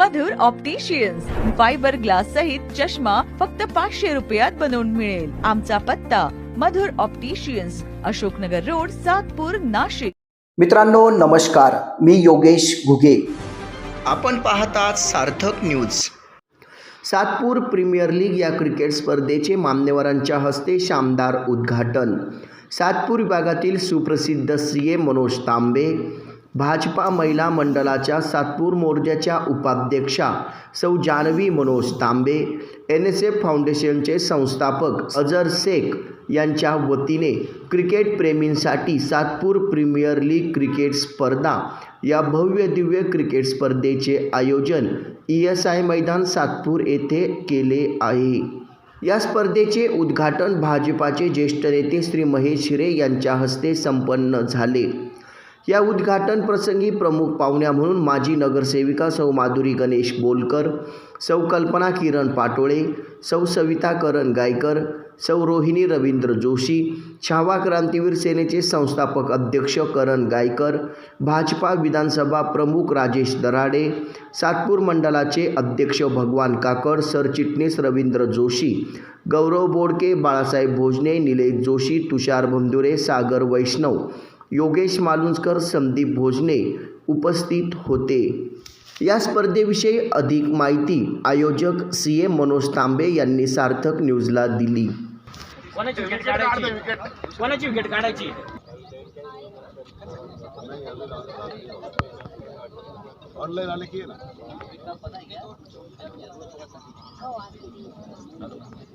मधुर opticians fibre glass सहित चष्मा फक्त पाचशे रुपयात बनवून मिळेल. आमचा पत्ता मधुर ऑप्टिशियन्स अशोकनगर रोड सातपूर नाशिक. मित्रांनो नमस्कार. मी योगेश घुगे. आपण पाहतात Sarthak news Satpur premier league या क्रिकेट स्पर्धेचे मान्यवरांच्या हस्ते शानदार उद्घाटन. सातपूर विभागातील सुप्रसिद्ध सी ए मनोज तांबे भाजपा महिला मंडळाच्या सातपूर मोर्चाच्या उपाध्यक्षा सौ Janvi Manoj Tambe N S F फाउंडेशनचे संस्थापक अजर शेख यांच्या वतीने क्रिकेट प्रेमींसाठी सातपूर प्रीमियर लीग क्रिकेट स्पर्धा या भव्य दिव्य क्रिकेट स्पर्धेचे आयोजन ई एस आय मैदान सातपूर येथे केले आहे. या स्पर्धेचे उद्घाटन भाजपाचे ज्येष्ठ नेते श्री महेश हिरे यांच्या हस्ते संपन्न झाले. या उद्घाटन प्रसंगी प्रमुख पाहुण्या म्हणून माजी नगरसेविका सौ माधुरी गणेश बोलकर सौ कल्पना किरण पाटोळे सौ सविता करण गायकर सौ रोहिणी रवींद्र जोशी छावा क्रांतीवीर सेनेचे संस्थापक अध्यक्ष करण गायकर भाजपा विधानसभा प्रमुख राजेश दराडे सातपूर मंडळाचे अध्यक्ष भगवान काकड सरचिटणीस रवींद्र जोशी गौरव बोडके बाळासाहेब भोजने निलेश जोशी तुषार भंदुरे सागर वैष्णव योगेश मालुंजकर संदीप भोजने उपस्थित होते. या स्पर्धेविषयी अधिक माहिती आयोजक सी. ए. मनोज तांबे यांनी सार्थक न्यूजला दिली. कोणाची विकेट काढायची? कोणाची विकेट काढायची? ऑनलाईन आले की ना.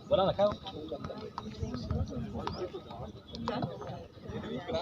बोला ना काय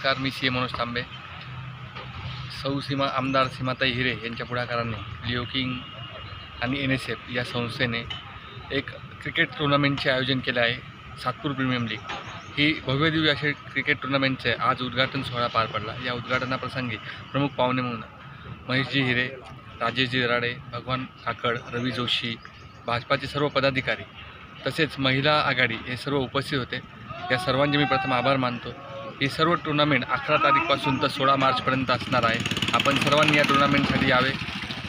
नमस्कार मी सी मनोज तांबे. सौ सीमा आमदार सीमाताई हिरे यांच्या पुढाकाराने लिओ किंग आणि एन एस एफ या संस्थेने एक क्रिकेट टुर्नामेंटचे आयोजन केले आहे सातपूर प्रीमियम लीग. ही भव्यदिव्य असे क्रिकेट टुर्नामेंटचे आज उद्घाटन सोहळा पार पडला. या उद्घाटनाप्रसंगी प्रमुख पाहुणे म्हणून महेशजी हिरे राजेशजी दराडे भगवान काकड रवी जोशी भाजपाचे सर्व पदाधिकारी तसेच महिला आघाडी हे सर्व उपस्थित होते. या सर्वांचे मी प्रथम आभार मानतो. हे सर्व टुर्नामेंट अकरा तारीखपासून तर सोळा मार्चपर्यंत असणार आहे. आपण सर्वांनी या टुर्नामेंटसाठी यावे.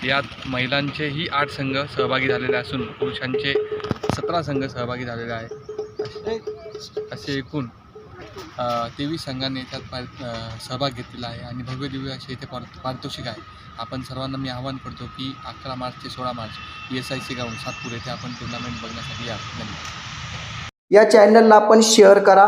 यात महिलांचेही आठ संघ सहभागी झालेले असून पुरुषांचे सतरा संघ सहभागी झालेले आहे असे एकूण तेवीस संघांनी त्यात पार सहभाग घेतलेला आहे आणि भव्य दिव्य असे इथे पार पारितोषिक आहे. आपण सर्वांना मी आवाहन करतो की अकरा मार्च ते सोळा March E S I C ground Satpur येथे आपण टुर्नामेंट बघण्यासाठी या. धन्यवाद. या चॅनलला आपण शेअर करा.